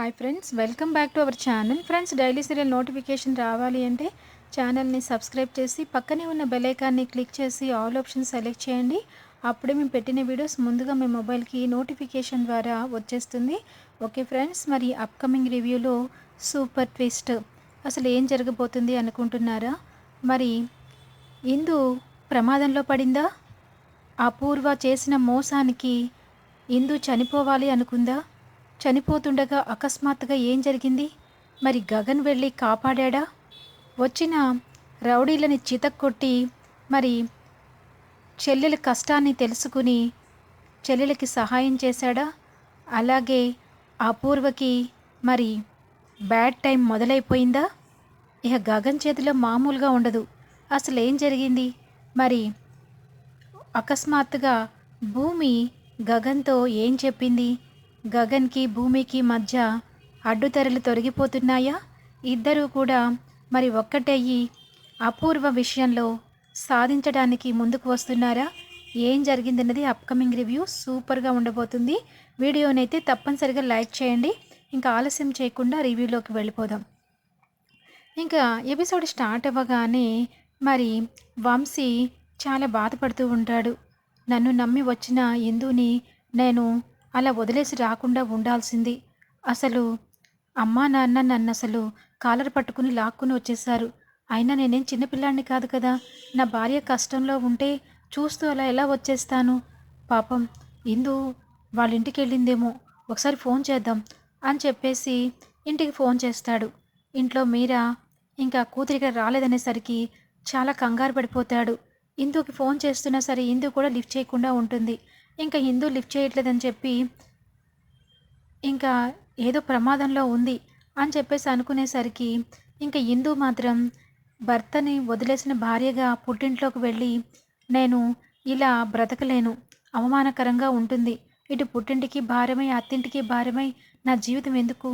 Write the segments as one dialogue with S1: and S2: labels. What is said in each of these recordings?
S1: Hi friends welcome back to our channel. Friends daily serial notification రావాలి అంటే ఛానల్ని subscribe చేసి పక్కనే ఉన్న బెలైకాన్ని క్లిక్ చేసి ఆల్ ఆప్షన్ సెలెక్ట్ చేయండి. అప్పుడే మేము పెట్టిన వీడియోస్ ముందుగా మీ మొబైల్కి నోటిఫికేషన్ ద్వారా వచ్చేస్తుంది. ఓకే ఫ్రెండ్స్ మరి అప్కమింగ్ రివ్యూలో సూపర్ ట్విస్ట్. అసలు ఏం జరగబోతుంది అనుకుంటున్నారా? మరి ఇందు ప్రమాదంలో పడిందా? అపూర్వ చేసిన మోసానికి ఇందు చనిపోవాలి అనుకుందా? చనిపోతుండగా అకస్మాత్తుగా ఏం జరిగింది? మరి గగన్ వెళ్ళి కాపాడా వచ్చిన రౌడీలని చితక్కొట్టి మరి చెల్లెల కష్టాన్ని తెలుసుకుని చెల్లెలకి సహాయం చేశాడా? అలాగే అపూర్వకి మరి బ్యాడ్ టైం మొదలైపోయిందా? ఇక గగన్ చేతిలో మామూలుగా ఉండదు. అసలు ఏం జరిగింది? మరి అకస్మాత్తుగా భూమి గగన్తో ఏం చెప్పింది? గగన్కి భూమికి మధ్య అడ్డుతెరలు తొలగిపోతున్నాయా? ఇద్దరూ కూడా మరి ఒక్కటయ్యి అపూర్వ విషయంలో సాధించడానికి ముందుకు వస్తున్నారా? ఏం జరిగిందన్నది అప్కమింగ్ రివ్యూ సూపర్గా ఉండబోతుంది. వీడియోనైతే తప్పనిసరిగా లైక్ చేయండి. ఇంకా ఆలస్యం చేయకుండా రివ్యూలోకి వెళ్ళిపోదాం. ఇంకా ఎపిసోడ్ స్టార్ట్ అవ్వగానే మరి వంశీ చాలా బాధపడుతూ ఉంటాడు. నన్ను నమ్మి వచ్చిన ఇందుని నేను అలా వదిలేసి రాకుండా ఉండాల్సింది. అసలు అమ్మా నాన్న నన్ను అసలు కాలర్ పట్టుకుని లాక్కుని వచ్చేసారు అయినా నేనేం చిన్నపిల్లాడిని కాదు కదా. నా భార్య కష్టంలో ఉంటే చూస్తూ అలా ఎలా వచ్చేస్తాను? పాపం ఇందు వాళ్ళ ఇంటికి వెళ్ళిందేమో ఒకసారి ఫోన్ చేద్దాం అని చెప్పేసి ఇంటికి ఫోన్ చేస్తాడు. ఇంట్లో మీరా? ఇంకా కూతురిగా రాలేదనేసరికి చాలా కంగారు పడిపోతాడు. ఇందుకి ఫోన్ చేస్తున్నా సరే ఇందు కూడా లిఫ్ట్ చేయకుండా ఉంటుంది. ఇంకా హిందూ లిఫ్ట్ చేయట్లేదని చెప్పి ఇంకా ఏదో ప్రమాదంలో ఉంది అని చెప్పేసి అనుకునేసరికి ఇంకా హిందూ మాత్రం భర్తని వదిలేసిన భార్యగా పుట్టింట్లోకి వెళ్ళి నేను ఇలా బ్రతకలేను. అవమానకరంగా ఉంటుంది. ఇటు పుట్టింటికి భారమై అత్తింటికి భారమై నా జీవితం ఎందుకు?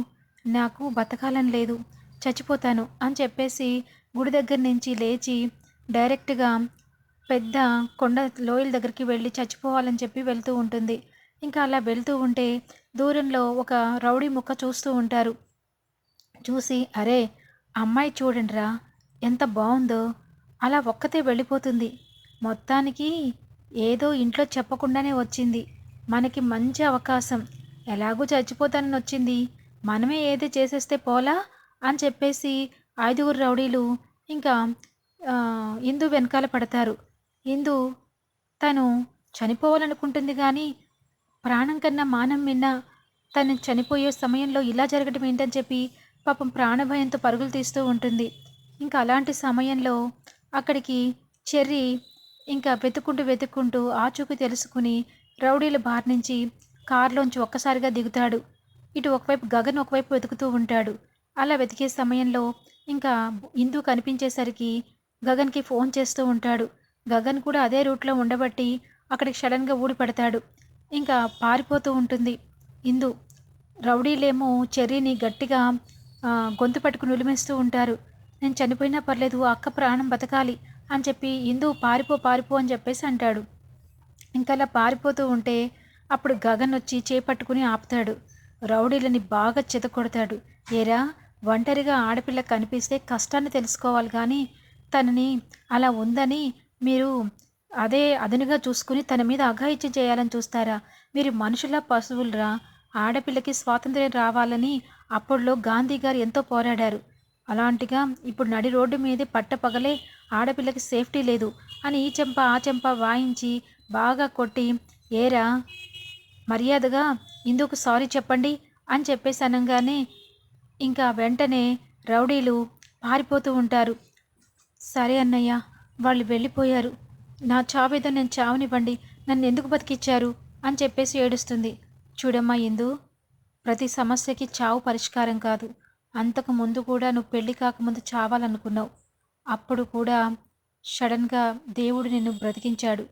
S1: నాకు బతకాలని లేదు. చచ్చిపోతాను అని చెప్పేసి గుడి దగ్గర నుంచి లేచి డైరెక్ట్గా పెద్ద కొండ లోయల దగ్గరికి వెళ్ళి చచ్చిపోవాలని చెప్పి వెళ్తూ ఉంటుంది. ఇంకా అలా వెళ్తూ ఉంటే దూరంలో ఒక రౌడీ ముక్క చూస్తూ ఉంటారు. చూసి అరే అమ్మాయి చూడండిరా ఎంత బాగుందో అలా ఒక్కతే వెళ్ళిపోతుంది. మొత్తానికి ఏదో ఇంట్లో చెప్పకుండానే వచ్చింది. మనకి మంచి అవకాశం. ఎలాగూ చచ్చిపోతానని వచ్చింది. మనమే ఏది చేసేస్తే పోలా? అని చెప్పేసి ఐదుగురు రౌడీలు ఇంకా ఇందు వెనకాల పడతారు. ఇందు తను చనిపోవాలనుకుంటుంది కానీ ప్రాణం కన్నా మానం విన్నా తను చనిపోయే సమయంలో ఇలా జరగడం ఏంటని చెప్పి పాపం ప్రాణభయంతో పరుగులు తీస్తూ ఉంటుంది. ఇంకా అలాంటి సమయంలో అక్కడికి చెర్రీ ఇంకా వెతుక్కుంటూ వెతుక్కుంటూ ఆచూకి తెలుసుకుని రౌడీల బార్ నుంచి కారులోంచి ఒక్కసారిగా దిగుతాడు. ఇటు ఒకవైపు గగన్ ఒకవైపు వెతుకుతూ ఉంటాడు. అలా వెతికే సమయంలో ఇంకా ఇందు కనిపించేసరికి గగన్కి ఫోన్ చేస్తూ ఉంటాడు. గగన్ కూడా అదే రూట్లో ఉండబట్టి అక్కడికి సడన్గా ఊడిపడతాడు ఇంకా పారిపోతూ ఉంటుంది. ఇందు రౌడీలేమో చెర్రీని గట్టిగా గొంతు పట్టుకుని ఉలిమేస్తూ ఉంటారు. నేను చనిపోయినా పర్లేదు అక్క ప్రాణం బతకాలి అని చెప్పి ఇందు పారిపో పారిపో అని చెప్పేసి అంటాడు. ఇంకా అలా పారిపోతూ ఉంటే అప్పుడు గగన్ వచ్చి చేపట్టుకుని ఆపుతాడు. రౌడీలని బాగా చెతకొడతాడు ఏరా ఒంటరిగా ఆడపిల్ల కనిపిస్తే కష్టాన్ని తెలుసుకోవాలి కానీ తనని అలా ఉందని మీరు అదే అదనుగా చూసుకుని తన మీద అఘాయిత్యం చేయాలని చూస్తారా? మీరు మనుషుల పశువులరా? ఆడపిల్లకి స్వాతంత్ర్యం రావాలని అప్పట్లో గాంధీ గారు ఎంతో పోరాడారు. అలాంటిగా ఇప్పుడు నడి రోడ్డు మీదే పట్టపగలే ఆడపిల్లకి సేఫ్టీ లేదు అని ఈ చెంప ఆ చెంప వాయించి బాగా కొట్టి ఏరా మర్యాదగా ఇందుకు సారీ చెప్పండి అని చెప్పేసి అనగానే ఇంకా వెంటనే రౌడీలు పారిపోతూ ఉంటారు. సరే అన్నయ్య వాళ్ళు వెళ్ళిపోయారు. నా చావేదో నేను చావనివ్వండి నన్ను ఎందుకు బతికిచ్చారు? అని చెప్పేసి ఏడుస్తుంది. చూడమ్మా ఇందు ప్రతి సమస్యకి చావు పరిష్కారం కాదు. అంతకు ముందు కూడా నువ్వు పెళ్ళి కాకముందు చావాలనుకున్నావు. అప్పుడు కూడా సడన్గా దేవుడు నిన్ను బ్రతికించాడు.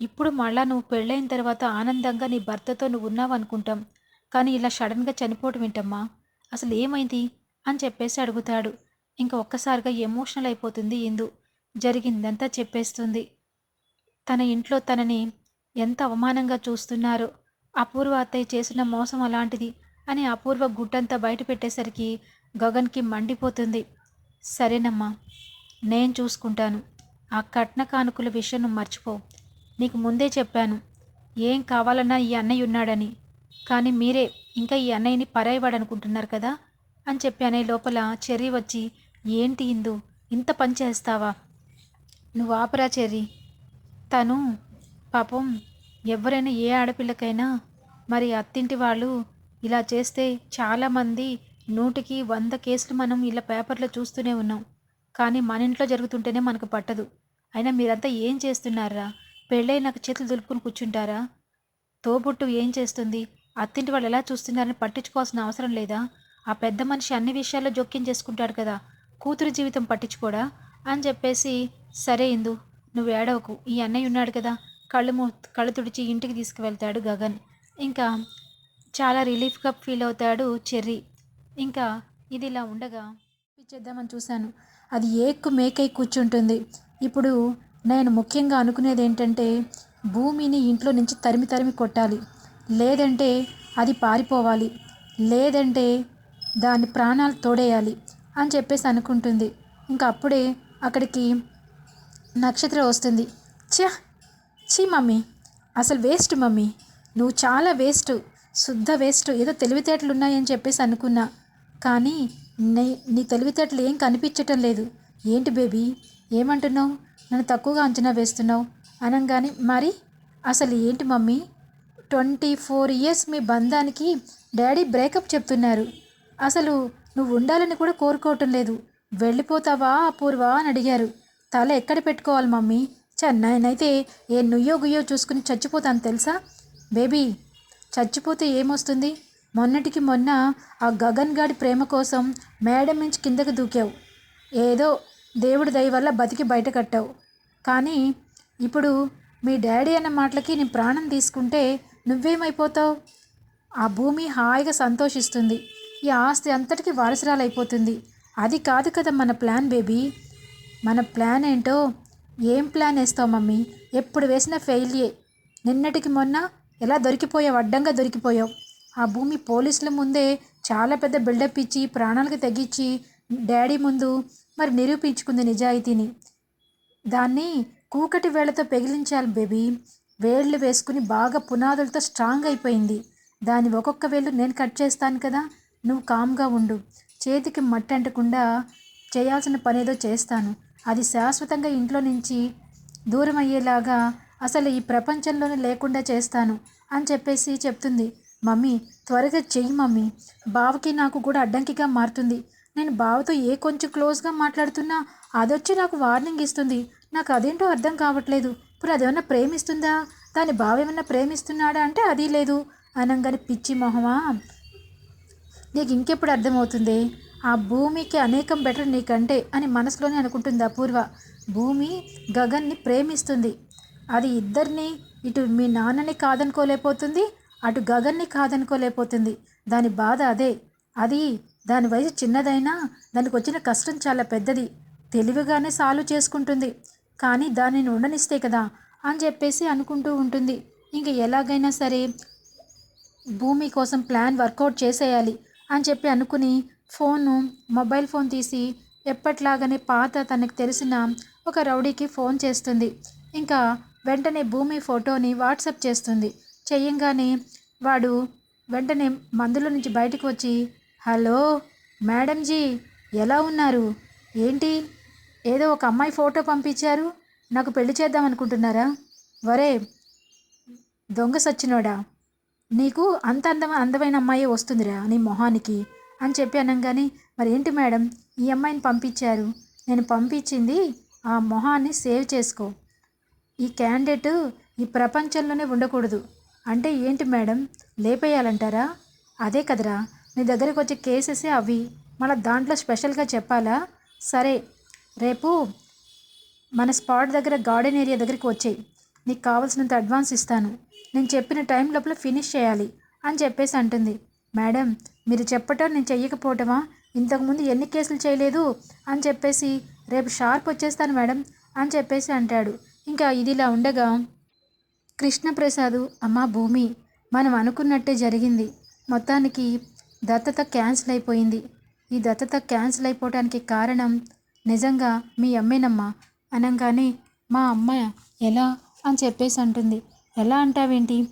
S1: ఇప్పుడు మళ్ళా నువ్వు పెళ్ళైన తర్వాత ఆనందంగా నీ భర్తతో నువ్వు ఉన్నావు అనుకుంటాం కానీ ఇలా సడన్గా చనిపోవటం ఏంటమ్మా? అసలు ఏమైంది? అని చెప్పేసి అడుగుతాడు. ఇంకా ఒక్కసారిగా ఎమోషనల్ అయిపోతుంది ఇందు జరిగిందంతా చెప్పేస్తుంది. తన ఇంట్లో తనని ఎంత అవమానంగా చూస్తున్నారో. అపూర్వ అత్తయ్య చేసిన మోసం అలాంటిది అని అపూర్వ గుట్టంతా బయట పెట్టేసరికి గగన్కి మండిపోతుంది. సరేనమ్మా నేను చూసుకుంటాను. ఆ కట్న కానుకల విషయం నువ్వు మర్చిపో. నీకు ముందే చెప్పాను ఏం కావాలన్నా ఈ అన్నయ్య ఉన్నాడని. కానీ మీరే ఇంకా ఈ అన్నయ్యని పరాయివాడనుకుంటున్నారు కదా అని చెప్పి అనే లోపల చెర్రీ వచ్చి ఏంటి ఇందు? ఇంత పని చేస్తావా? నువ్వు ఆపరా చెర్రీ. తను పాపం ఎవరైనా ఏ ఆడపిల్లకైనా మరి అత్తింటి వాళ్ళు ఇలా చేస్తే చాలామంది నూటికి వంద కేసులు మనం ఇలా పేపర్లో చూస్తూనే ఉన్నాం. కానీ మన ఇంట్లో జరుగుతుంటేనే మనకు పట్టదు. అయినా మీరంతా ఏం చేస్తున్నారా? పెళ్ళై నాకు చేతులు దులుపుకుని కూర్చుంటారా? తోబుట్టు ఏం చేస్తుంది? అత్తింటి వాళ్ళు ఎలా చూస్తున్నారని పట్టించుకోవాల్సిన అవసరం లేదా? ఆ పెద్ద మనిషి అన్ని విషయాల్లో జోక్యం చేసుకుంటాడు కదా. కూతురు జీవితం పట్టించుకోడా? అని చెప్పేసి సరే ఇందు నువ్వు ఏడవకు. ఈ అన్నయ్య ఉన్నాడు కదా. కళ్ళు మూ కళ్ళు తుడిచి ఇంటికి తీసుకువెళ్తాడు గగన్. ఇంకా చాలా రిలీఫ్గా ఫీల్ అవుతాడు చెర్రీ. ఇంకా ఇది ఇలా ఉండగా చేద్దామని చూశాను. అది ఏక్కు మేకై కూర్చుంటుంది. ఇప్పుడు నేను ముఖ్యంగా అనుకునేది ఏంటంటే భూమిని ఇంట్లో నుంచి తరిమి తరిమి కొట్టాలి. లేదంటే అది పారిపోవాలి. లేదంటే దాని ప్రాణాలు తోడేయాలి అని చెప్పేసి అనుకుంటుంది. ఇంకా అప్పుడే అక్కడికి నక్షత్రం వస్తుంది. ఛ ఛీ మమ్మీ! అసలు వేస్ట్ మమ్మీ! నువ్వు చాలా వేస్ట్ శుద్ధ వేస్ట్ ఏదో తెలివితేటలు ఉన్నాయని చెప్పేసి అనుకున్నా. కానీ నీ నీ తెలివితేటలు ఏం కనిపించటం లేదు. ఏంటి బేబీ? ఏమంటున్నావు? నన్ను తక్కువగా అంచనా వేస్తున్నావు? అనగానే మరి? అసలు ఏంటి మమ్మీ? ట్వంటీ ఫోర్ ఇయర్స్ మీ బంధానికి డాడీ బ్రేకప్ చెప్తున్నారు. అసలు నువ్వు ఉండాలని కూడా కోరుకోవటం లేదు. వెళ్ళిపోతావా అపూర్వ అని అడిగారు. తల ఎక్కడ పెట్టుకోవాలి మమ్మీ? చెన్నైనైతే ఏ నుయ్యో గుయ్యో చూసుకుని చచ్చిపోతాను తెలుసా? బేబీ చచ్చిపోతే ఏమొస్తుంది? మొన్నటికి మొన్న ఆ గగన్ గాడి ప్రేమ కోసం మేడం నుంచి కిందకు దూకావు. ఏదో దేవుడి దయ వల్ల బతికి బయట కట్టావు. కానీ ఇప్పుడు మీ డాడీ అన్న మాటలకి నీ ప్రాణం తీసుకుంటే నువ్వేమైపోతావు? ఆ భూమి హాయిగా సంతోషిస్తుంది. ఈ ఆస్తి అంతటికి వారసురాలైపోతుంది. అది కాదు కదా మన ప్లాన్ బేబీ. మన ప్లాన్ ఏంటో? ఏం ప్లాన్ వేస్తావు మమ్మీ? ఎప్పుడు వేసిన ఫెయిల్యే. నిన్నటికి మొన్న ఎలా దొరికిపోయావు? అడ్డంగా దొరికిపోయావు. ఆ భూమి పోలీసుల ముందే చాలా పెద్ద బిల్డప్ ఇచ్చి ప్రాణాలకు తగ్గించి డాడీ ముందు మరి నిరూపించుకుంది నిజాయితీని. దాన్ని కూకటి వేళ్ళతో పెగిలించాలి బేబీ. వేళ్ళు వేసుకుని బాగా పునాదులతో స్ట్రాంగ్ అయిపోయింది. దాని ఒక్కొక్క వేళ్ళు నేను కట్ చేస్తాను కదా? నువ్వు కామ్గా ఉండు. చేతికి మట్టి అంటకుండా చేయాల్సిన పని ఏదో చేస్తాను. అది శాశ్వతంగా ఇంట్లో నుంచి దూరం అయ్యేలాగా అసలు ఈ ప్రపంచంలోనే లేకుండా చేస్తాను అని చెప్పేసి చెప్తుంది. మమ్మీ త్వరగా చెయ్యి మమ్మీ. బావకి నాకు కూడా అడ్డంకిగా మారుతుంది. నేను బావతో ఏ కొంచెం క్లోజ్గా మాట్లాడుతున్నా అదొచ్చి నాకు వార్నింగ్ ఇస్తుంది. నాకు అదేంటో అర్థం కావట్లేదు. ఇప్పుడు అదేమన్నా ప్రేమిస్తుందా? దాని బావ ఏమన్నా ప్రేమిస్తున్నాడా అంటే అది లేదు. అనగానే పిచ్చి మొహమా? నీకు ఇంకెప్పుడు అర్థమవుతుంది? ఆ భూమికి అనేకం బెటర్ నీకంటే అని మనసులోనే అనుకుంటుంది అపూర్వ. భూమి గగన్ని ప్రేమిస్తుంది. అది ఇద్దరిని ఇటు మీ నాన్నని కాదనుకోలేకపోతుంది అటు గగన్ని కాదనుకోలేకపోతుంది. దాని బాధ అదే. అది దాని వయసు చిన్నదైనా దానికి వచ్చిన కష్టం చాలా పెద్దది. తెలివిగానే సాల్వ్ చేసుకుంటుంది. కానీ దానిని ఉండనిస్తే కదా అని చెప్పేసి అనుకుంటూ ఉంటుంది. ఇంక ఎలాగైనా సరే భూమి కోసం ప్లాన్ వర్కౌట్ చేసేయాలి అని చెప్పి అనుకుని ఫోను మొబైల్ ఫోన్ తీసి ఎప్పట్లాగానే పాత తనకు తెలిసిన ఒక రౌడీకి ఫోన్ చేస్తుంది. ఇంకా వెంటనే భూమి ఫోటోని వాట్సప్ చేస్తుంది. చెయ్యంగానే వాడు వెంటనే మందుల నుంచి బయటకు వచ్చి హలో మేడంజీ ఎలా ఉన్నారు? ఏంటి? ఏదో ఒక అమ్మాయి ఫోటో పంపించారు? నాకు పెళ్ళి చేద్దాం అనుకుంటున్నారా? వరే దొంగ సచ్చినోడా? నీకు అంత అందమైన అందమైన అమ్మాయి వస్తుందిరా నీ మొహానికి. అని చెప్పి అనగానే మరి ఏంటి మేడం? ఈ అమ్మాయిని పంపించారు. నేను పంపించింది ఆ మొహాన్ని సేవ్ చేసుకో. ఈ క్యాండిడేట్ ఈ ప్రపంచంలోనే ఉండకూడదు. అంటే ఏంటి మేడం? లేపేయాలంటారా? అదే కదరా. నీ దగ్గరికి వచ్చే కేసెసే అవి. మళ్ళీ దాంట్లో స్పెషల్గా చెప్పాలా? సరే రేపు మన స్పాట్ దగ్గర గార్డెన్ ఏరియా దగ్గరికి వచ్చేయి. నీకు కావాల్సినంత అడ్వాన్స్ ఇస్తాను. నేను చెప్పిన టైం లోపల ఫినిష్ చేయాలి అని చెప్పేసి అంటుంది. మేడం మీరు చెప్పటం నేను చెయ్యకపోవటమా? ఇంతకుముందు ఎన్ని కేసులు చేయలేదు? అని చెప్పేసి రేపు షార్ప్ వచ్చేస్తాను మేడం అని చెప్పేసి అంటాడు. ఇంకా ఇదిలా ఉండగా కృష్ణప్రసాద్ అమ్మా భూమి మనం అనుకున్నట్టే జరిగింది. మొత్తానికి దత్తత క్యాన్సిల్ అయిపోయింది. ఈ దత్తత క్యాన్సిల్ అయిపోవడానికి కారణం నిజంగా మీ అమ్మేనమ్మా. అనగానే మా అమ్మ ఎలా? అని చెప్పేసి అంటుంది. ఎలా అంటావేంటి?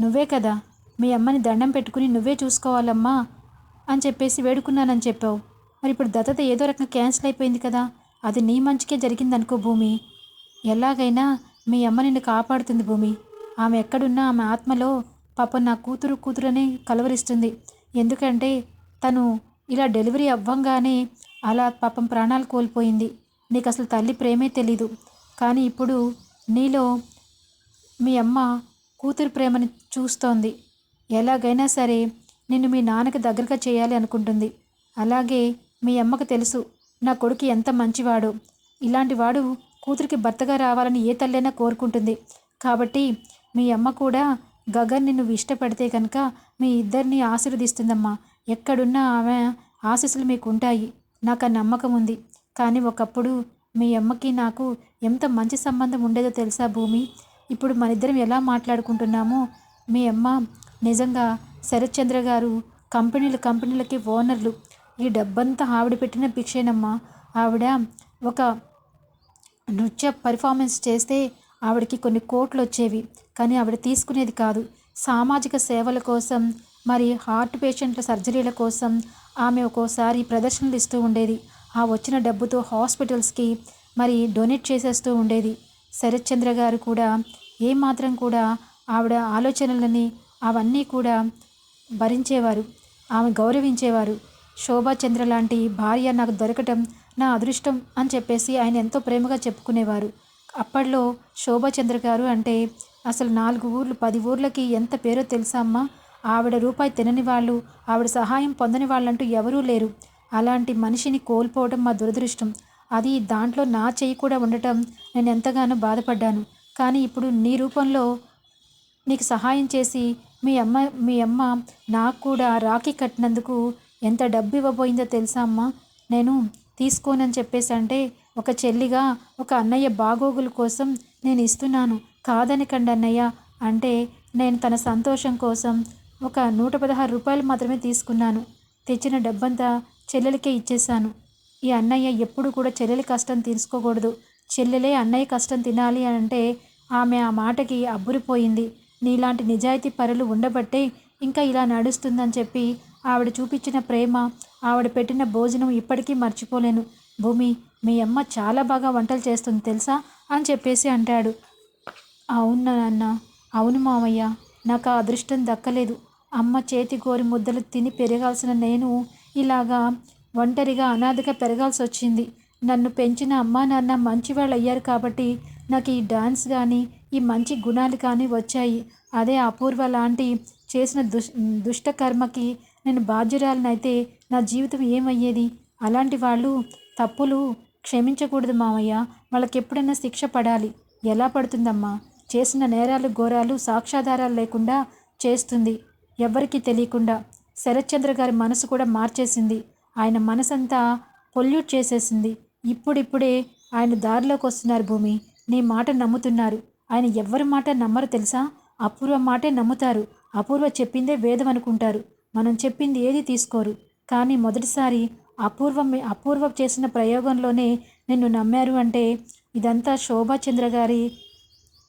S1: నువ్వే కదా మీ అమ్మని దండం పెట్టుకుని నువ్వే చూసుకోవాలమ్మా అని చెప్పేసి వేడుకున్నానని చెప్పావు. మరి ఇప్పుడు దత్తత ఏదో రకంగా క్యాన్సిల్ అయిపోయింది కదా అది నీ మంచికే జరిగిందనుకో భూమి. ఎలాగైనా మీ అమ్మ నిన్ను కాపాడుతుంది భూమి. ఆమె ఎక్కడున్నా ఆమె ఆత్మలో పాపం నా కూతురు కూతురని కలవరిస్తుంది. ఎందుకంటే తను ఇలా డెలివరీ అవ్వంగానే అలా పాపం ప్రాణాలు కోల్పోయింది. నీకు అసలు తల్లి ప్రేమే తెలీదు. కానీ ఇప్పుడు నీలో మీ అమ్మ కూతురు ప్రేమని చూస్తోంది. ఎలాగైనా సరే నిన్ను మీ నాన్నకి దగ్గరగా చేయాలి అనుకుంటుంది. అలాగే మీ అమ్మకు తెలుసు నా కొడుకు ఎంత మంచివాడో. ఇలాంటి వాడు కూతురికి భర్తగా రావాలని ఏ తల్లైనా కోరుకుంటుంది. కాబట్టి మీ అమ్మ కూడా గగన్ నిన్ను ఇష్టపడితే కనుక మీ ఇద్దరిని ఆశీర్వదిస్తుందమ్మా. ఎక్కడున్నా ఆమె ఆశీస్సులు మీకు ఉంటాయి నాకు ఆ నమ్మకం ఉంది. కానీ ఒకప్పుడు మీ అమ్మకి నాకు ఎంత మంచి సంబంధం ఉండేదో తెలుసా భూమి? ఇప్పుడు మన ఇద్దరం ఎలా మాట్లాడుకుంటున్నామో మీ అమ్మ నిజంగా శరత్చంద్ర గారు కంపెనీలు కంపెనీలకి ఓనర్లు. ఈ డబ్బంతా ఆవిడ పెట్టిన భిక్షేనమ్మా. ఆవిడ ఒక నృత్య పర్ఫార్మెన్స్ చేస్తే ఆవిడకి కొన్ని కోట్లు వచ్చేవి. కానీ ఆవిడ తీసుకునేది కాదు. సామాజిక సేవల కోసం మరి హార్ట్ పేషెంట్ల సర్జరీల కోసం ఆమె ఒక్కోసారి ప్రదర్శనలు ఇస్తూ ఉండేది. ఆ వచ్చిన డబ్బుతో హాస్పిటల్స్కి మరి డొనేట్ చేసేస్తూ ఉండేది. శరత్చంద్ర గారు కూడా ఏమాత్రం కూడా ఆవిడ ఆలోచనలని అవన్నీ కూడా భరించేవారు. ఆమె గౌరవించేవారు. శోభాచంద్ర లాంటి భార్య నాకు దొరకటం నా అదృష్టం అని చెప్పేసి ఆయన ఎంతో ప్రేమగా చెప్పుకునేవారు. అప్పట్లో శోభాచంద్ర గారు అంటే అసలు నాలుగు ఊర్లు పది ఊర్లకి ఎంత పేరో తెలుసా అమ్మా? ఆవిడ రూపాయి తినని వాళ్ళు ఆవిడ సహాయం పొందని వాళ్ళంటూ ఎవరూ లేరు. అలాంటి మనిషిని కోల్పోవడం మా దురదృష్టం. అది దాంట్లో నా చెయ్యి కూడా ఉండటం నేను ఎంతగానో బాధపడ్డాను. కానీ ఇప్పుడు నీ రూపంలో నీకు సహాయం చేసి మీ అమ్మ మీ అమ్మ నాకు కూడా రాఖీ కట్టినందుకు ఎంత డబ్బు ఇవ్వబోయిందో తెలుసా అమ్మా? నేను తీసుకోనని చెప్పేసి అంటే ఒక చెల్లిగా ఒక అన్నయ్య బాగోగుల కోసం నేను ఇస్తున్నాను. కాదనకండి అన్నయ్య అంటే నేను తన సంతోషం కోసం ఒక నూట పదహారు రూపాయలు మాత్రమే తీసుకున్నాను. తెచ్చిన డబ్బంతా చెల్లెలకే ఇచ్చేశాను. ఈ అన్నయ్య ఎప్పుడు కూడా చెల్లెలి కష్టం తీసుకోకూడదు చెల్లెలే అన్నయ్య కష్టం తినాలి అని అంటే ఆమె ఆ మాటకి అబ్బురిపోయింది. నీలాంటి నిజాయితీ పరులు ఉండబట్టే ఇంకా ఇలా నడుస్తుందని చెప్పి ఆవిడ చూపించిన ప్రేమ ఆవిడ పెట్టిన భోజనం ఇప్పటికీ మర్చిపోలేను. భూమి మీ అమ్మ చాలా బాగా వంటలు చేస్తుంది తెలుసా? అని చెప్పేసి అంటాడు. అవును నాన్న. అవును మామయ్య. నాకు ఆ అదృష్టం దక్కలేదు. అమ్మ చేతి గోరి ముద్దలు తిని పెరగాల్సిన నేను ఇలాగా ఒంటరిగా అనాథగా పెరగాల్సి వచ్చింది. నన్ను పెంచిన అమ్మా నాన్న మంచివాళ్ళు అయ్యారు కాబట్టి నాకు ఈ డాన్స్ కానీ ఈ మంచి గుణాలు కానీ వచ్చాయి. అదే అపూర్వ లాంటి చేసిన దుష్ దుష్టకర్మకి నేను బాధ్యురాలనైతే నా జీవితం ఏమయ్యేది? అలాంటి వాళ్ళు తప్పులు క్షమించకూడదు మామయ్య వాళ్ళకి ఎప్పుడైనా శిక్ష పడాలి. ఎలా పడుతుందమ్మా? చేసిన నేరాలు ఘోరాలు సాక్ష్యాధారాలు లేకుండా చేస్తుంది. ఎవ్వరికీ తెలియకుండా. శరత్చంద్ర గారి మనసు కూడా మార్చేసింది. ఆయన మనసంతా పొల్యూట్ చేసేసింది. ఇప్పుడిప్పుడే ఆయన దారిలోకి వస్తున్నారు భూమి. నీ మాట నమ్ముతున్నారు. ఆయన ఎవ్వరి మాట నమ్మరు తెలుసా? అపూర్వ మాటే నమ్ముతారు. అపూర్వ చెప్పిందే వేదం అనుకుంటారు. మనం చెప్పింది ఏది తీసుకోరు. కానీ మొదటిసారి అపూర్వం అపూర్వ చేసిన ప్రయోగంలోనే నిన్ను నమ్మారు అంటే ఇదంతా శోభాచంద్ర గారి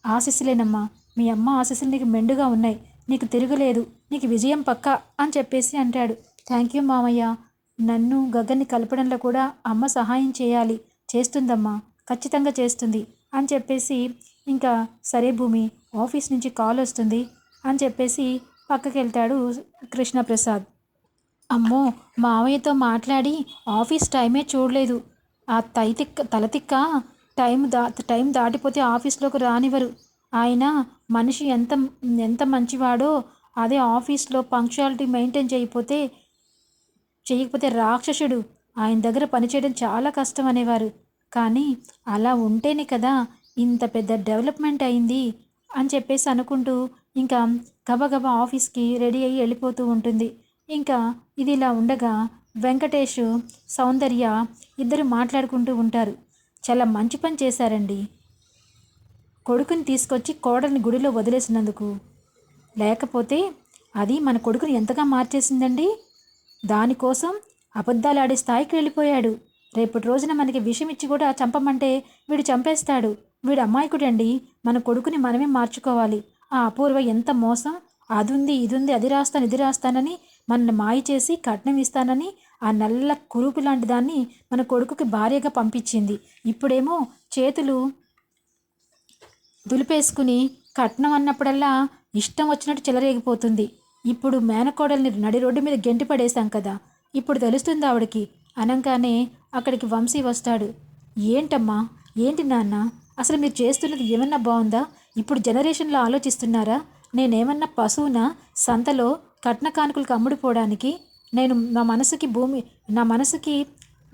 S1: ఆశీస్సులేనమ్మా. మీ అమ్మ ఆశీస్సులు నీకు మెండుగా ఉన్నాయి. నీకు తిరగలేదు. నీకు విజయం పక్కా అని చెప్పేసి అంటాడు. థ్యాంక్ యూ మామయ్య. నన్ను గగన్ని కలపడంలో కూడా అమ్మ సహాయం చేయాలి. చేస్తుందమ్మా. ఖచ్చితంగా చేస్తుంది అని చెప్పేసి ఇంకా సరే భూమి ఆఫీస్ నుంచి కాల్ వస్తుంది అని చెప్పేసి పక్కకి వెళ్తాడు కృష్ణప్రసాద్. అమ్మో మావయ్యతో మాట్లాడి ఆఫీస్ టైమే చూడలేదు. ఆ తైతిక్క తలతిక్క టైం దా టైం దాటిపోతే ఆఫీస్లోకి రానివ్వరు. ఆయన మనిషి ఎంత ఎంత మంచివాడో అదే ఆఫీస్లో పంక్చువాలిటీ మెయింటైన్ చేయకపోతే చేయకపోతే రాక్షసుడు. ఆయన దగ్గర పనిచేయడం చాలా కష్టం అనేవారు. కానీ అలా ఉంటేనే కదా ఇంత పెద్ద డెవలప్మెంట్ అయింది అని చెప్పేసి అనుకుంటూ ఇంకా గబగబా ఆఫీస్కి రెడీ అయ్యి వెళ్ళిపోతూ ఉంటుంది. ఇంకా ఇది ఇలా ఉండగా వెంకటేష్ సౌందర్య ఇద్దరు మాట్లాడుకుంటూ ఉంటారు. చాలా మంచి పని చేశారండి. కొడుకుని తీసుకొచ్చి కోడల్ని గుడిలో వదిలేసినందుకు. లేకపోతే అది మన కొడుకుని ఎంతగా మార్చేసిందండి? దానికోసం అబద్ధాలు ఆడే స్థాయికి వెళ్ళిపోయాడు. రేపటి రోజున మనకి విషయం ఇచ్చి కూడా చంపమంటే వీడు చంపేస్తాడు. వీడు అమాయకుడండి మన కొడుకుని మనమే మార్చుకోవాలి. ఆ అపూర్వ ఎంత మోసం? అది ఉంది ఇది ఉంది అది రాస్తాను ఇది రాస్తానని మనల్ని మాయ చేసి కట్నం ఇస్తానని ఆ నల్ల కురుపు లాంటి దాన్ని మన కొడుకుకి భార్యగా పంపించింది. ఇప్పుడేమో చేతులు దులిపేసుకుని కట్నం అన్నప్పుడల్లా ఇష్టం వచ్చినట్టు చెలరేగిపోతుంది. ఇప్పుడు మేనకోడల్ని నడి రోడ్డు మీద గెంటి పడేశాం కదా. ఇప్పుడు తెలుస్తుంది ఆవిడకి. అనంగానే అక్కడికి వంశీ వస్తాడు. ఏంటమ్మా? ఏంటి నాన్న? అసలు మీరు చేస్తున్నది ఏమన్నా బాగుందా? ఇప్పుడు జనరేషన్లో ఆలోచిస్తున్నారా? నేనేమన్నా పశువున? సంతలో కట్న కానుకలకు అమ్ముడుపోవడానికి నేను నా మనసుకి భూమి నా మనసుకి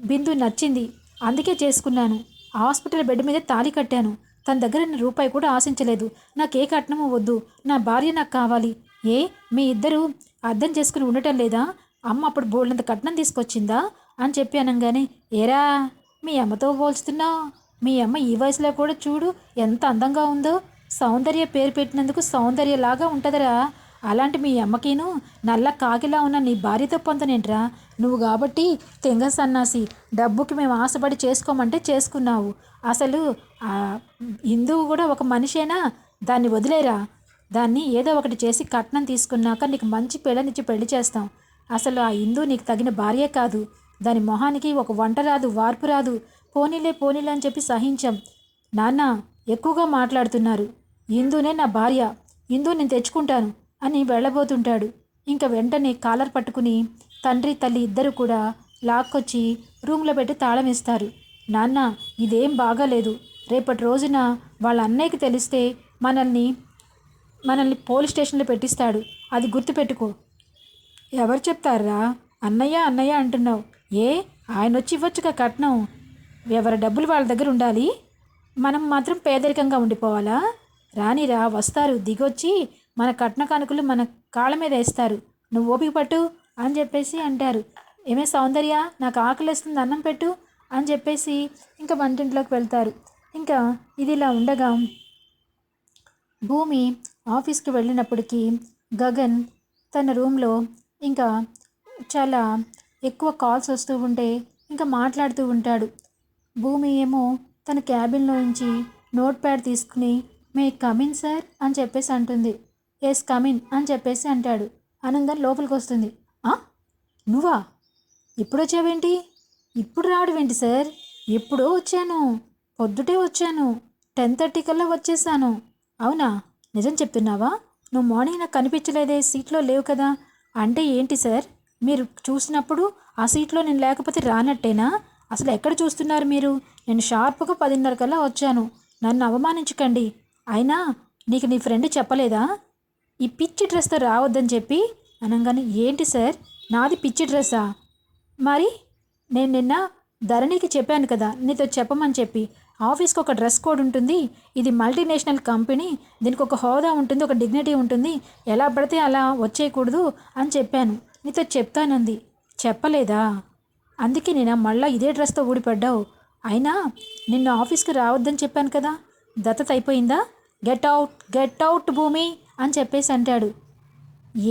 S1: బిందు నచ్చింది. అందుకే చేసుకున్నాను. హాస్పిటల్ బెడ్ మీద తాళి కట్టాను. తన దగ్గర నేను రూపాయి కూడా ఆశించలేదు. నాకే కట్నము వద్దు. నా భార్య నాకు కావాలి. ఏ? మీ ఇద్దరు అర్థం చేసుకుని ఉండటం లేదా? అమ్మ అప్పుడు బోల్డంత కట్నం తీసుకొచ్చిందా? అని చెప్పి అనగానే ఏరా మీ అమ్మతో పోల్చుతున్నావు? మీ అమ్మ ఈ వయసులో కూడా చూడు ఎంత అందంగా ఉందో. సౌందర్య పేరు పెట్టినందుకు సౌందర్యలాగా ఉంటుందిరా. అలాంటి మీ అమ్మకిను నల్ల కాకిలా ఉన్న నీ భార్యతో పొందనేంట్రా. నువ్వు కాబట్టి తెంగ సన్నాసి డబ్బుకి మేము ఆశపడి చేసుకోమంటే చేసుకున్నావు. అసలు హిందువు కూడా ఒక మనిషేనా? దాన్ని వదిలేరా? దాన్ని ఏదో ఒకటి చేసి కట్నం తీసుకున్నాక నీకు మంచి పిల్లనిచ్చి పెళ్ళి చేస్తాం. అసలు ఆ హిందూ నీకు తగిన భార్యే కాదు. దాని మొహానికి ఒక వంట రాదు వార్పు రాదు. పోనీలే పోనీలే అని చెప్పి సహించాం. నాన్న ఎక్కువగా మాట్లాడుతున్నారు. ఇందునే నా భార్య. ఇందు నేను తెచ్చుకుంటాను అని వెళ్ళబోతుంటాడు. ఇంకా వెంటనే కాలర్ పట్టుకుని తండ్రి తల్లి ఇద్దరు కూడా లాక్కొచ్చి రూమ్లో పెట్టి తాళం ఇస్తారు. నాన్న ఇదేం బాగాలేదు. రేపటి రోజున వాళ్ళ అన్నయ్యకి తెలిస్తే మనల్ని మనల్ని పోలీస్ స్టేషన్లో పెట్టిస్తాడు. అది గుర్తుపెట్టుకో. ఎవరు చెప్తారా? అన్నయ్య అన్నయ్య అంటున్నావు. ఏ? ఆయన వచ్చి ఇవ్వచ్చుగా కట్నం? ఎవరి డబ్బులు వాళ్ళ దగ్గర ఉండాలి మనం మాత్రం పేదరికంగా ఉండిపోవాలా? రానిరా వస్తారు. దిగొచ్చి మన కట్న కానుకలు మన కాళ్ళ మీద వేస్తారు. నువ్వు ఓపిక పట్టు అని చెప్పేసి అంటారు. ఏమే సౌందర్య నాకు ఆకలిస్తుంది అన్నం పెట్టు అని చెప్పేసి ఇంకా వంటింట్లోకి వెళ్తారు. ఇంకా ఇది ఇలా ఉండగా భూమి ఆఫీస్కి వెళ్ళినప్పటికీ గగన్ తన రూమ్లో ఇంకా చాలా ఎక్కువ కాల్స్ వస్తూ ఉంటే ఇంకా మాట్లాడుతూ ఉంటాడు. భూమి ఏమో తన క్యాబిన్లోంచి నోట్ ప్యాడ్ తీసుకుని మే కమిన్ సార్ అని చెప్పేసి అంటుంది. ఎస్ కమిన్ అని చెప్పేసి అంటాడు. అనంగా లోపలికి వస్తుంది. "ఆ? నువ్వా? ఇప్పుడు వచ్చావేంటి? ఇప్పుడు రావడం ఏంటి సార్? ఎప్పుడో వచ్చాను. పొద్దుటే వచ్చాను. టెన్ థర్టీ కల్లా వచ్చేసాను. అవునా? నిజం చెప్తున్నావా? నువ్వు మార్నింగ్ నాకు కనిపించలేదే. సీట్లో లేవు కదా. అంటే ఏంటి సార్? మీరు చూసినప్పుడు ఆ సీట్లో నేను లేకపోతే రానట్టేనా? అసలు ఎక్కడ చూస్తున్నారు మీరు? నేను షార్ప్గా పదిన్నర కల్లా వచ్చాను. నన్ను అవమానించకండి. అయినా నీకు నీ ఫ్రెండ్ చెప్పలేదా? ఈ పిచ్చి డ్రెస్తో రావద్దని చెప్పి అనగానే ఏంటి సార్? నాది పిచ్చి డ్రెస్సా? మరి నేను నిన్న ధరణికి చెప్పాను కదా నీతో చెప్పమని చెప్పి. ఆఫీస్కి ఒక డ్రెస్ కోడ్ ఉంటుంది. ఇది మల్టీనేషనల్ కంపెనీ. దీనికి ఒక హోదా ఉంటుంది ఒక డిగ్నిటీ ఉంటుంది. ఎలా పడితే అలా వచ్చేయకూడదు అని చెప్పాను. నీతో చెప్తానంది. చెప్పలేదా? అందుకే నేను మళ్ళా ఇదే డ్రెస్తో ఊడిపడ్డావు? అయినా నిన్ను ఆఫీస్కి రావద్దని చెప్పాను కదా. దత్తత అయిపోయిందా? గెట్ అవుట్ గెట్ అవుట్ భూమి అని చెప్పేసి అంటాడు.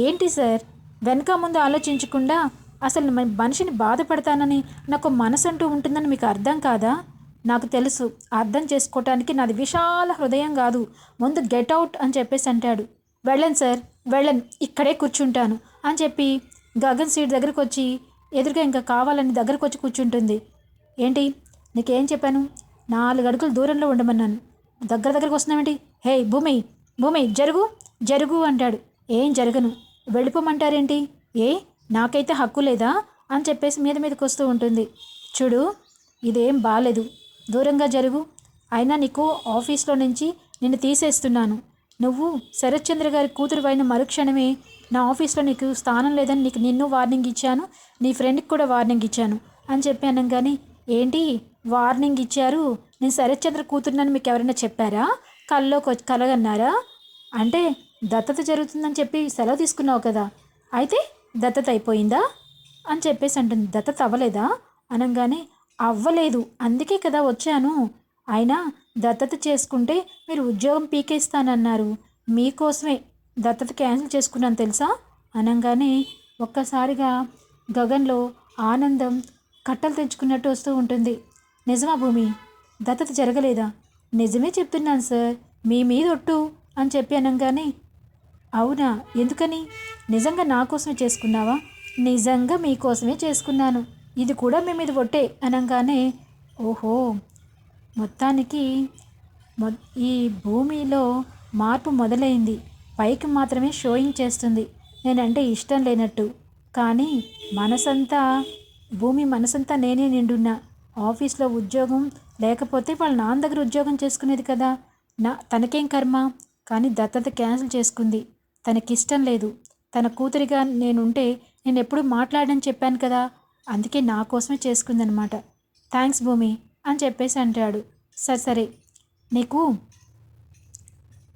S1: ఏంటి సార్? వెనక ముందు ఆలోచించకుండా అసలు మనిషిని బాధపడతానని నాకు మనసు అంటూ ఉంటుందని మీకు అర్థం కాదా? నాకు తెలుసు అర్థం చేసుకోవటానికి నాది విశాల హృదయం కాదు. ముందు గెట్ అవుట్ అని చెప్పేసి అంటాడు. వెళ్ళను సార్ వెళ్ళను ఇక్కడే కూర్చుంటాను అని చెప్పి గగన్ సీట్ దగ్గరకు వచ్చి ఎదురుగా ఇంకా కావాలని దగ్గరకు వచ్చి కూర్చుంటుంది. ఏంటి? నీకేం చెప్పాను? నాలుగు అడుగులు దూరంలో ఉండమన్నాను. దగ్గర దగ్గరకు వస్తున్నావేంటి? హే భూమి భూమి జరుగు జరుగు అంటాడు. ఏం జరగను? వెళ్ళిపోమంటారేంటి? ఏ? నాకైతే హక్కు లేదా? అని చెప్పేసి మీద మీదకి వస్తూ ఉంటుంది. చూడు ఇదేం బాలేదు. దూరంగా జరుగు. అయినా నీకు ఆఫీస్లో నుంచి నిన్ను తీసేస్తున్నాను. నువ్వు శరత్చంద్ర గారి కూతురు అయిన మరుక్షణమే నా ఆఫీస్లో నీకు స్థానం లేదని నీకు నిన్ను వార్నింగ్ ఇచ్చాను నీ ఫ్రెండ్కి కూడా వార్నింగ్ ఇచ్చాను అని చెప్పి కానీ ఏంటి? వార్నింగ్ ఇచ్చారు? నేను శరత్చంద్ర కూతురునని మీకు ఎవరైనా చెప్పారా? కల్లోకి కలగన్నారా? అంటే దత్తత జరుగుతుందని చెప్పి సెలవు తీసుకున్నావు కదా అయితే దత్తత అయిపోయిందా? అని చెప్పేసి అంటుంది దత్తత అవ్వలేదా? అనగానే అవ్వలేదు అందుకే కదా వచ్చాను. అయినా దత్తత చేసుకుంటే మీరు ఉద్యోగం పీకేస్తానన్నారు. మీకోసమే దత్తత క్యాన్సిల్ చేసుకున్నాను తెలుసా? అనగానే ఒక్కసారిగా గగన్లో ఆనందం కట్టలు తెంచుకున్నట్టు వస్తూ ఉంటుంది. నిజమా భూమి? దత్తత జరగలేదా? నిజమే చెప్తున్నాను సార్. మీ మీద ఒట్టు అని చెప్పి అనగానే అవునా? ఎందుకని? నిజంగా నా కోసమే చేసుకున్నావా? నిజంగా మీకోసమే చేసుకున్నాను. ఇది కూడా మీ మీద ఒట్టే అనగానే ఓహో! మొత్తానికి మొ ఈ భూమిలో మార్పు మొదలైంది. పైకి మాత్రమే షోయింగ్ చేస్తుంది. నేనంటే ఇష్టం లేనట్టు. కానీ మనసంతా భూమి మనసంతా నేనే నిండున్నా. ఆఫీస్లో ఉద్యోగం లేకపోతే వాళ్ళ నాన్న దగ్గర ఉద్యోగం చేసుకునేది కదా. నా తనకేం కర్మ? కానీ దత్తత క్యాన్సిల్ చేసుకుంది. తనకిష్టం లేదు. తన కూతురిగా నేనుంటే నేను ఎప్పుడు మాట్లాడని చెప్పాను కదా. అందుకే నా కోసమే చేసుకుందనమాట. థ్యాంక్స్ భూమి అని చెప్పేసి అంటాడు. సరే సరే. నీకు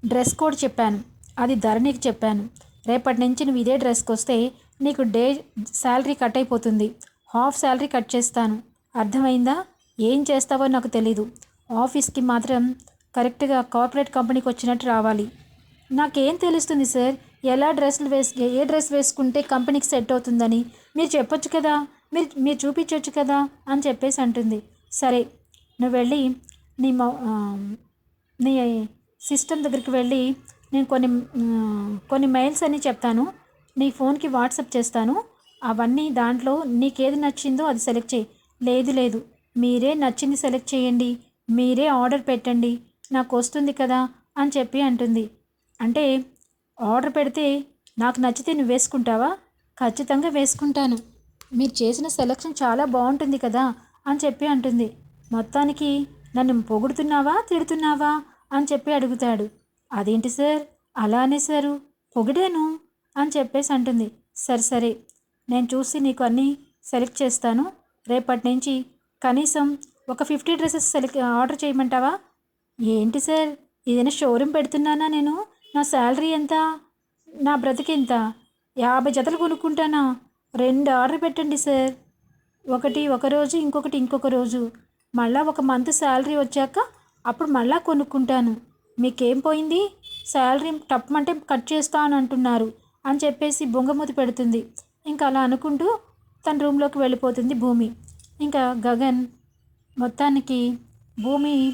S1: డ్రెస్ కోడ్ చెప్పాను. అది ధరణికి చెప్పాను. రేపటి నుంచి నువ్వు ఇదే డ్రెస్కి వస్తే నీకు డే శాలరీ కట్ అయిపోతుంది. హాఫ్ శాలరీ కట్ చేస్తాను. అర్థమైందా? ఏం చేస్తావో నాకు తెలీదు. ఆఫీస్కి మాత్రం కరెక్ట్గా కార్పొరేట్ కంపెనీకి వచ్చినట్టు రావాలి. నాకేం తెలుస్తుంది సార్? ఎలా డ్రెస్సులు వేసు ఏ డ్రెస్ వేసుకుంటే కంపెనీకి సెట్ అవుతుందని? మీరు చెప్పొచ్చు కదా? మీరు మీరు చూపించవచ్చు కదా? అని చెప్పేసి అంటుంది. సరే నువ్వు వెళ్ళి నీ మా నీ సిస్టమ్ దగ్గరికి వెళ్ళి నేను కొన్ని కొన్ని మెయిల్స్ అన్నీ చెప్తాను. నీ ఫోన్కి వాట్సాప్ చేస్తాను. అవన్నీ దాంట్లో నీకేది నచ్చిందో అది సెలెక్ట్ చేయి. లేదు లేదు. మీరే నచ్చింది సెలెక్ట్ చేయండి. మీరే ఆర్డర్ పెట్టండి. నాకు వస్తుంది కదా అని చెప్పి అంటుంది. అంటే ఆర్డర్ పెడితే నాకు నచ్చితే నువ్వు వేసుకుంటావా? ఖచ్చితంగా వేసుకుంటాను. మీరు చేసిన సెలక్షన్ చాలా బాగుంటుంది కదా అని చెప్పి అంటుంది. మొత్తానికి నన్ను పొగుడుతున్నావా తిడుతున్నావా అని చెప్పి అడుగుతాడు. అదేంటి సార్? అలా అనేసారు పొగిడాను అని చెప్పేసి అంటుంది. సరే సరే. నేను చూసి నీకు అన్నీ సెలెక్ట్ చేస్తాను. రేపటి నుంచి కనీసం ఒక ఫిఫ్టీ డ్రెస్సెస్ సెలెక్ట్ ఆర్డర్ చేయమంటావా? ఏంటి సార్? ఏదైనా షోరూమ్ పెడుతున్నానా నేను? నా శాలరీ ఎంత? నా బ్రతికెంత యాభై జతలు కొనుక్కుంటానా? రెండు ఆర్డర్ పెట్టండి సార్. ఒకటి ఒక రోజు ఇంకొకటి ఇంకొక రోజు. మళ్ళా ఒక మంత్ శాలరీ వచ్చాక అప్పుడు మళ్ళా కొనుక్కుంటాను. మీకేం పోయింది? శాలరీ టప్పమంటే కట్ చేస్తా అని అంటున్నారు అని చెప్పేసి బొంగమూతి పెడుతుంది. ఇంకా అలా అనుకుంటూ తన రూమ్లోకి వెళ్ళిపోతుంది భూమి. ఇంకా గగన్ మొత్తానికి భూమి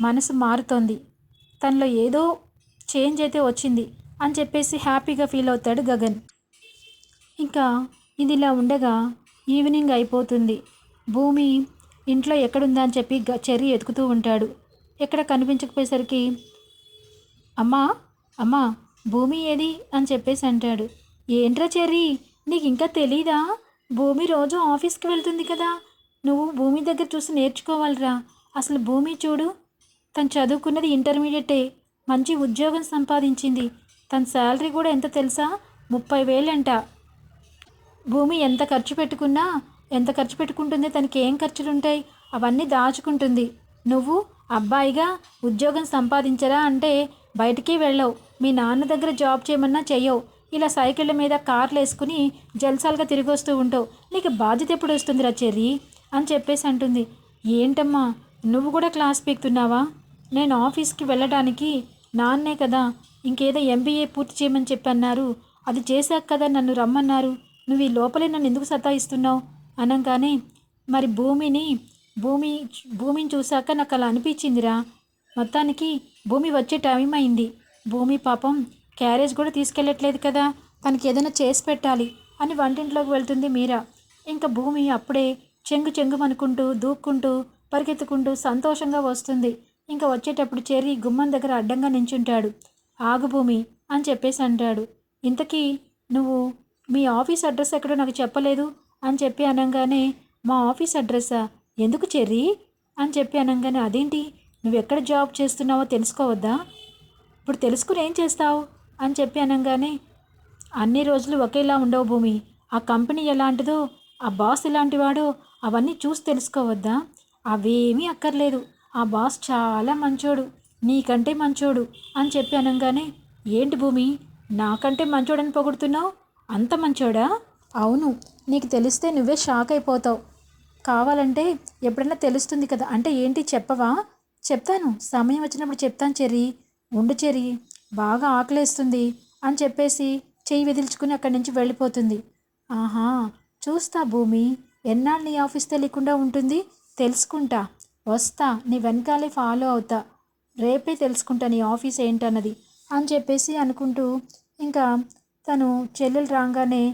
S1: మనసు మారుతోంది. తనలో ఏదో చేంజ్ అయితే వచ్చింది అని చెప్పేసి హ్యాపీగా ఫీల్ అవుతాడు గగన్. ఇంకా ఇది ఇలా ఉండగా ఈవినింగ్ అయిపోతుంది. భూమి ఇంట్లో ఎక్కడుందా అని చెప్పి గ- చెర్రీ ఎతుకుతూ ఉంటాడు. ఎక్కడ కనిపించకపోయేసరికి అమ్మా అమ్మా భూమి ఏది అని చెప్పేసి అంటాడు. ఏంట్రా చెర్రీ నీకు ఇంకా తెలీదా? భూమి రోజు ఆఫీస్కి వెళ్తుంది కదా. నువ్వు భూమి దగ్గర చూసి నేర్చుకోవాలిరా. అసలు భూమి చూడు. తను చదువుకున్నది ఇంటర్మీడియటే. మంచి ఉద్యోగం సంపాదించింది. తన శాలరీ కూడా ఎంత తెలుసా? ముప్పై వేలంట. భూమి ఎంత ఖర్చు పెట్టుకున్నా ఎంత ఖర్చు పెట్టుకుంటుందో తనకి ఏం ఖర్చులు ఉంటాయి అవన్నీ దాచుకుంటుంది. నువ్వు అబ్బాయిగా ఉద్యోగం సంపాదించరా అంటే బయటికి వెళ్ళవు. మీ నాన్న దగ్గర జాబ్ చేయమన్నా చేయవు ఇలా సైకిళ్ళ మీద కార్లు వేసుకుని జల్సాలుగా తిరిగి వస్తూ ఉంటావు. నీకు బాధ్యత ఎప్పుడు వస్తుందిరా చెర్రీ? అని చెప్పేసి అంటుంది. ఏంటమ్మా నువ్వు కూడా క్లాస్ పీకుతున్నావా? నేను ఆఫీస్కి వెళ్ళడానికి నాన్నే కదా ఇంకేదో ఎంబీఏ పూర్తి చేయమని చెప్పన్నారు. అది చేశాక కదా నన్ను రమ్మన్నారు. నువ్వు ఈ లోపలే నన్ను ఎందుకు సతాయిస్తున్నావు? అనగానే మరి భూమిని భూమి భూమిని చూశాక నాకు అలా అనిపించిందిరా. మొత్తానికి భూమి వచ్చే టైం అయింది. భూమి పాపం క్యారేజ్ కూడా తీసుకెళ్ళట్లేదు కదా తనకి ఏదైనా చేసి పెట్టాలి అని వంటింట్లోకి వెళ్తుంది మీరా. ఇంకా భూమి అప్పుడే చెంగు చెంగుమనుకుంటూ దూక్కుంటూ పరిగెత్తుకుంటూ సంతోషంగా వస్తుంది. ఇంకా వచ్చేటప్పుడు చెర్రీ గుమ్మం దగ్గర అడ్డంగా నించుంటాడు. ఆగు భూమి అని చెప్పేసి అంటాడు. ఇంతకీ నువ్వు మీ ఆఫీస్ అడ్రస్ ఎక్కడో నాకు చెప్పలేదు అని చెప్పి అనగానే మా ఆఫీస్ అడ్రస్సా? ఎందుకు చెర్రీ? అని చెప్పి అనగానే అదేంటి? నువ్వు ఎక్కడ జాబ్ చేస్తున్నావో తెలుసుకోవద్దా? ఇప్పుడు తెలుసుకుని ఏం చేస్తావు? అని చెప్పి అనగానే అన్ని రోజులు ఒకేలా ఉండవు భూమి. ఆ కంపెనీ ఎలాంటిదో ఆ బాస్ ఎలాంటివాడో అవన్నీ చూసి తెలుసుకోవద్దా? అవేమీ అక్కర్లేదు. ఆ బాస్ చాలా మంచోడు. నీకంటే మంచోడు అని చెప్పి అనగానే ఏంటి భూమి? నాకంటే మంచోడని పొగుడుతున్నావు? అంత మంచోడా? అవును. నీకు తెలిస్తే నువ్వే షాక్ అయిపోతావు. కావాలంటే ఎప్పుడైనా తెలుస్తుంది కదా. అంటే ఏంటి చెప్పవా? చెప్తాను. సమయం వచ్చినప్పుడు చెప్తాను చెర్రీ. ఉండు చెర్రీ. బాగా ఆకలేస్తుంది అని చెప్పేసి చెయ్యి విదిల్చుకుని అక్కడి నుంచి వెళ్ళిపోతుంది. ఆహా చూస్తా భూమి. ఎన్నాళ్ళు నీ ఆఫీస్ తెలియకుండా ఉంటుంది? తెలుసుకుంటా. వస్తా నీ వెనకాలే ఫాలో అవుతా. రేపే తెలుసుకుంటా నీ ఆఫీస్ ఏంటన్నది అని చెప్పేసి అనుకుంటూ ఇంకా తను చెల్లెలు రాగానే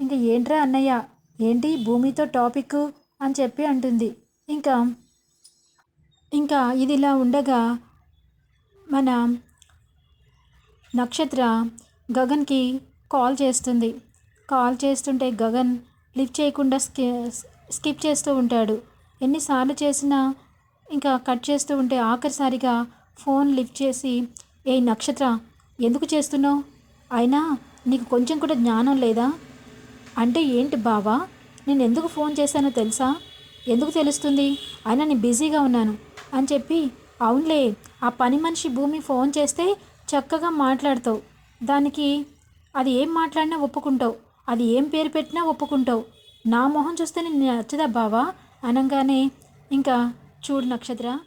S1: ఇంకా ఏంట్రా అన్నయ్య? ఏంటి భూమితో టాపిక్ అని చెప్పి అంటుంది. ఇంకా ఇంకా ఇది ఇలా ఉండగా మన నక్షత్ర గగన్కి కాల్ చేస్తుంది. కాల్ చేస్తుంటే గగన్ లిఫ్ట్ చేయకుండా స్కి స్కిప్ చేస్తూ ఉంటాడు. ఎన్నిసార్లు చేసినా ఇంకా కట్ చేస్తూ ఉంటే ఆఖరిసారిగా ఫోన్ లిఫ్ట్ చేసి ఏ నక్షత్ర ఎందుకు చేస్తున్నావు? అయినా నీకు కొంచెం కూడా జ్ఞానం లేదా? అంటే ఏంటి బావా నేను ఎందుకు ఫోన్ చేశానో తెలుసా? ఎందుకు తెలుస్తుంది? అయినా నేను బిజీగా ఉన్నాను. అని చెప్పి అవునులే ఆ పని మనిషి భూమి ఫోన్ చేస్తే చక్కగా మాట్లాడతావు. దానికి అది ఏం మాట్లాడినా ఒప్పుకుంటావు. అది ఏం పేరు పెట్టినా ఒప్పుకుంటావు. నా మొహం చూస్తే నేను నచ్చదా బావా? అనగానే ఇంకా చూడు నక్షత్ర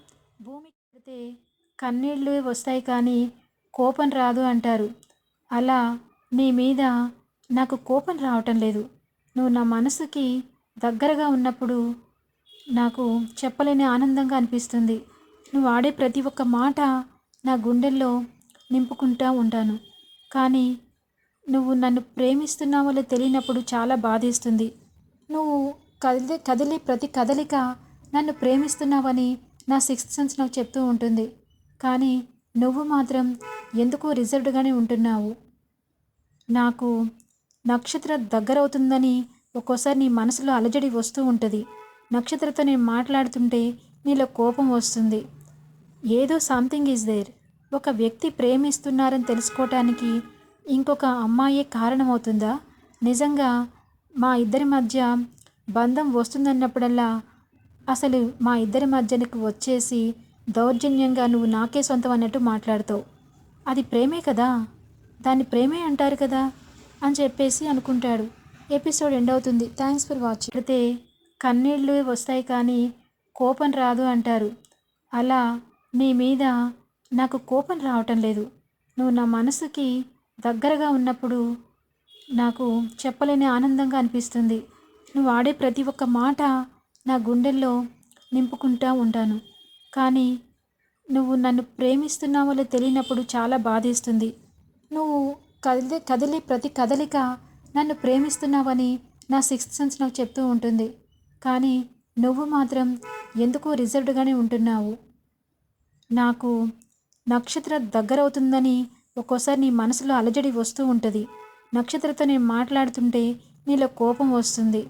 S1: భూమి పెడితే కన్నీళ్ళు వస్తాయి కానీ కోపం రాదు అంటారు. అలా నీ మీద నాకు కోపం రావటం లేదు. నువ్వు నా మనసుకి దగ్గరగా ఉన్నప్పుడు నాకు చెప్పలేని ఆనందంగా అనిపిస్తుంది. నువ్వు ఆడే ప్రతి ఒక్క మాట నా గుండెల్లో నింపుకుంటూ ఉంటాను. కానీ నువ్వు నన్ను ప్రేమిస్తున్నావో తెలియనప్పుడు చాలా బాధేస్తుంది. నువ్వు కదిలే కదిలే ప్రతి కదలిక నన్ను ప్రేమిస్తున్నావని నా సిక్స్త్ సెన్స్ నాకు చెప్తూ ఉంటుంది. కానీ నువ్వు మాత్రం ఎందుకో రిజర్వ్డ్గానే ఉంటున్నావు. నాకు నక్షత్ర దగ్గరవుతుందని ఒక్కోసారి నీ మనసులో అలజడి వస్తూ ఉంటుంది. నక్షత్రతో నేను మాట్లాడుతుంటే నీలో కోపం వస్తుంది. ఏదో సంథింగ్ ఈజ్ దేర్ ఒక వ్యక్తి ప్రేమిస్తున్నారని తెలుసుకోవటానికి ఇంకొక అమ్మాయే కారణమవుతుందా? నిజంగా మా ఇద్దరి మధ్య బంధం వస్తుందన్నప్పుడల్లా అసలు మా ఇద్దరి మధ్యనికి వచ్చేసి దౌర్జన్యంగా నువ్వు నాకే సొంతం అన్నట్టు మాట్లాడతావు. అది ప్రేమే కదా? దాన్ని ప్రేమే అంటారు కదా? అని చెప్పేసి అనుకుంటాడు. ఎపిసోడ్ ఎండ్ అవుతుంది. థ్యాంక్స్ ఫర్ వాచింగ్ అయితే కన్నీళ్ళు వస్తాయి కానీ కోపం రాదు అంటారు. అలా నీ మీద నాకు కోపం రావటం లేదు. నువ్వు నా మనసుకి దగ్గరగా ఉన్నప్పుడు నాకు చెప్పలేని ఆనందంగా అనిపిస్తుంది. నువ్వు ఆడే ప్రతి ఒక్క మాట నా గుండెల్లో నింపుకుంటూ ఉంటాను. కానీ నువ్వు నన్ను ప్రేమిస్తున్నావో తెలియనప్పుడు చాలా బాధేస్తుంది. నువ్వు కదిలే కదిలే ప్రతి కదలిక నన్ను ప్రేమిస్తున్నావని నా సిక్స్త్ సెన్స్ నాకు చెప్తూ ఉంటుంది. కానీ నువ్వు మాత్రం ఎందుకో రిజర్వ్డ్గానే ఉంటున్నావు. నాకు నక్షత్ర దగ్గరవుతుందని ఒక్కోసారి నీ మనసులో అలజడి వస్తూ ఉంటుంది. నక్షత్రతో నేను మాట్లాడుతుంటే నీలో కోపం వస్తుంది.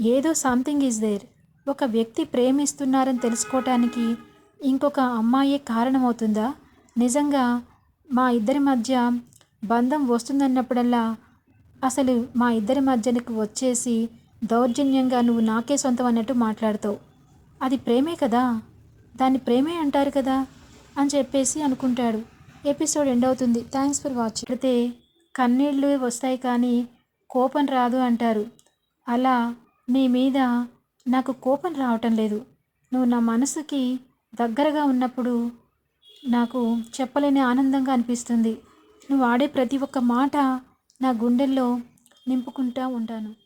S1: ఏదో సంథింగ్ ఈజ్ దేర్ ఒక వ్యక్తి ప్రేమిస్తున్నారని తెలుసుకోవటానికి ఇంకొక అమ్మాయే కారణమవుతుందా? నిజంగా మా ఇద్దరి మధ్య బంధం వస్తుందన్నప్పుడల్లా అసలు మా ఇద్దరి మధ్యనికి వచ్చేసి దౌర్జన్యంగా నువ్వు నాకే సొంతం అన్నట్టు మాట్లాడతావు. అది ప్రేమే కదా? దాన్ని ప్రేమే అంటారు కదా? అని చెప్పేసి అనుకుంటాడు. ఎపిసోడ్ ఎండ్ అవుతుంది. Thanks for watching. అయితే కన్నీళ్ళు వస్తాయి కానీ కోపం రాదు అంటారు. అలా నీ మీద నాకు కోపం రావటం లేదు. నువ్వు నా మనసుకి దగ్గరగా ఉన్నప్పుడు నాకు చెప్పలేని ఆనందంగా అనిపిస్తుంది. నువ్వు ఆడే ప్రతి ఒక్క మాట నా గుండెల్లో నింపుకుంటూ ఉంటాను.